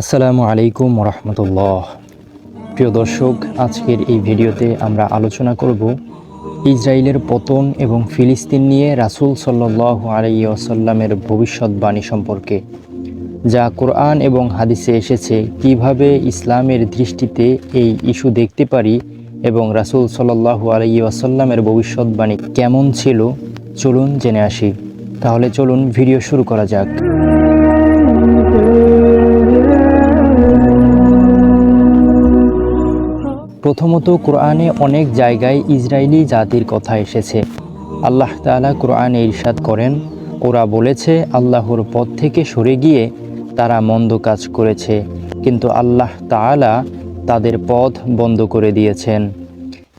আসসালামু আলাইকুম রহমতুল্লাহ প্রিয় দর্শক, আজকের এই ভিডিওতে আমরা আলোচনা করব ইসরায়েলের পতন এবং ফিলিস্তিন নিয়ে রাসূল সাল্লাহ আলাইসাল্লামের ভবিষ্যৎবাণী সম্পর্কে, যা কোরআন এবং হাদিসে এসেছে, কীভাবে ইসলামের দৃষ্টিতে এই ইস্যু দেখতে পারি এবং রাসূল সাল্লাহ আলাইসাল্লামের ভবিষ্যৎবাণী কেমন ছিল, চলুন জেনে আসি। তাহলে চলুন ভিডিও শুরু করা যাক। প্রথমত কোরআনে অনেক জায়গায় ইসরায়েলি জাতির কথা এসেছে। আল্লাহ তাআলা কোরআনে ইরশাদ করেন, ওরা বলেছে, আল্লাহর পথ থেকে সরে গিয়ে তারা মন্দ কাজ করেছে। কিন্তু আল্লাহ তাআলা তাদের পথ বন্ধ করে দিয়েছেন।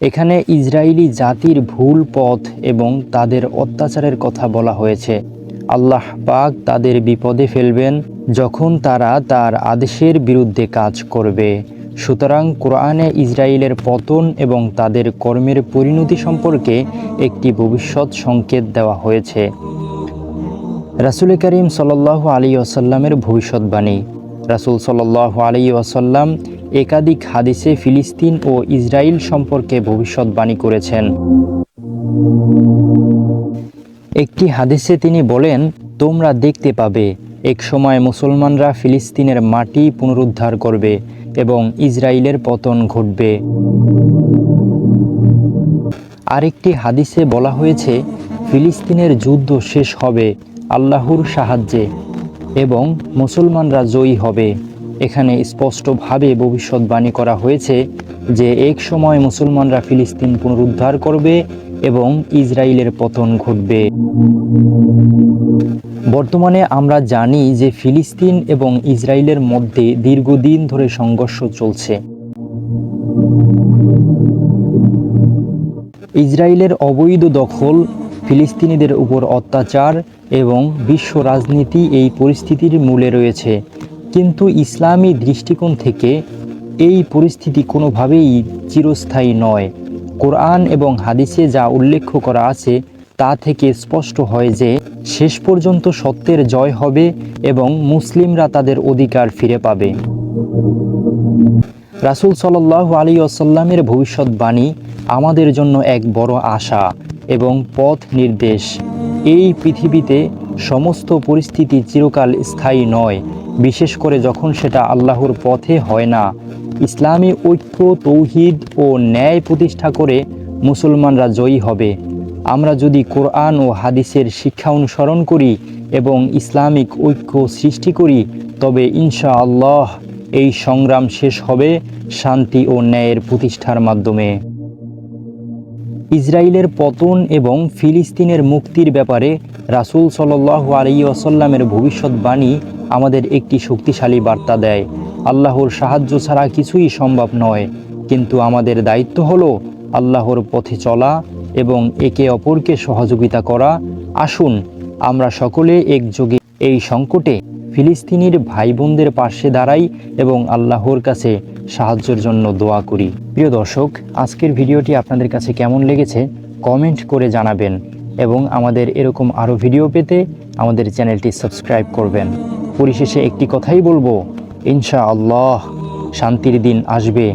এখানে ইসরায়েলি জাতির ভুল পথ এবং তাদের অত্যাচারের কথা বলা হয়েছে। আল্লাহ পাক তাদের বিপদে ফেলবেন যখন তারা তার আদেশের বিরুদ্ধে কাজ করবে। সুতরাং কোরআনে ইসরায়েলের পতন এবং তাদের কর্মের পরিণতি সম্পর্কে একটি ভবিষ্যৎ সংকেত দেওয়া হয়েছে। রাসুল করিম সাল্লাহ আলী আসাল্লামের ভবিষ্যৎবাণী। রাসুল সাল্লাহ আলী আসাল্লাম একাধিক হাদিসে ফিলিস্তিন ও ইসরায়েল সম্পর্কে ভবিষ্যৎবাণী করেছেন। একটি হাদিসে তিনি বলেন, তোমরা দেখতে পাবে, এক সময় মুসলমানরা ফিলিস্তিনের মাটি পুনরুদ্ধার করবে এবং ইসরায়েলের পতন ঘটবে। আরেকটি হাদিসে বলা হয়েছে, ফিলিস্তিনের যুদ্ধ শেষ হবে আল্লাহর সাহায্যে এবং মুসলমানরা জয়ী হবে। এখানে স্পষ্টভাবে ভবিষ্যৎবাণী করা হয়েছে যে, এক সময় মুসলমানরা ফিলিস্তিন পুনরুদ্ধার করবে এবং ইসরায়েলের পতন ঘটবে। বর্তমানে আমরা জানি যে ফিলিস্তিন এবং ইসরায়েলের মধ্যে দীর্ঘদিন ধরে সংঘর্ষ চলছে। ইসরায়েলের অবৈধ দখল, ফিলিস্তিনিদের উপর অত্যাচার এবং বিশ্ব রাজনীতি এই পরিস্থিতির মূলে রয়েছে। কিন্তু ইসলামী দৃষ্টিকোণ থেকে এই পরিস্থিতি কোনোভাবেই চিরস্থায়ী নয়। কোরআন এবং হাদিসে যা উল্লেখ করা আছে তা থেকে স্পষ্ট হয় যে শেষ পর্যন্ত সত্যের জয় হবে এবং মুসলিমরা তাদের অধিকার ফিরে পাবে। রাসুল সাল্লাহ আলী আসাল্লামের ভবিষ্যৎবাণী আমাদের জন্য এক বড় আশা এবং পথ নির্দেশ। এই পৃথিবীতে সমস্ত পরিস্থিতি চিরকাল স্থায়ী নয়, বিশেষ করে যখন সেটা আল্লাহর পথে হয় না। ইসলামী ঐক্য, তৌহিদ ও ন্যায় প্রতিষ্ঠা করে মুসলমানরা জয়ী হবে। আমরা যদি কোরআন ও হাদিসের শিক্ষা অনুসরণ করি এবং ইসলামিক ঐক্য সৃষ্টি করি, তবে ইনশা আল্লাহ এই সংগ্রাম শেষ হবে শান্তি ও ন্যায়ের প্রতিষ্ঠার মাধ্যমে। ইসরায়েলের পতন এবং ফিলিস্তিনের মুক্তির ব্যাপারে রাসুল সাল্লাহ আলী আসাল্লামের ভবিষ্যৎবাণী আমাদের একটি শক্তিশালী বার্তা দেয়। আল্লাহর সাহায্য ছাড়া কিছুই সম্ভব নয়। কিন্তু আমাদের দায়িত্ব হলো আল্লাহর পথে চলা এবং একে অপরকে সহযোগিতা করা। আসুন, আমরা সকলে একযোগে এই সংকটে ফিলিস্তিনির ভাই বোনদের পাশে দাঁড়াই এবং আল্লাহর কাছে সাহায্যের জন্য দোয়া করি। প্রিয় দর্শক, আজকের ভিডিওটি আপনাদের কাছে কেমন লেগেছে কমেন্ট করে জানাবেন এবং আমাদের এরকম আরও ভিডিও পেতে আমাদের চ্যানেলটি সাবস্ক্রাইব করবেন। পরিশেষে একটি কথাই বলব ইনশা আল্লাহ শান্তির দিন আসবে।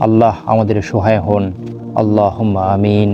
আল্লাহ আমাদের সহায় হন। আল্লাহ আমিন।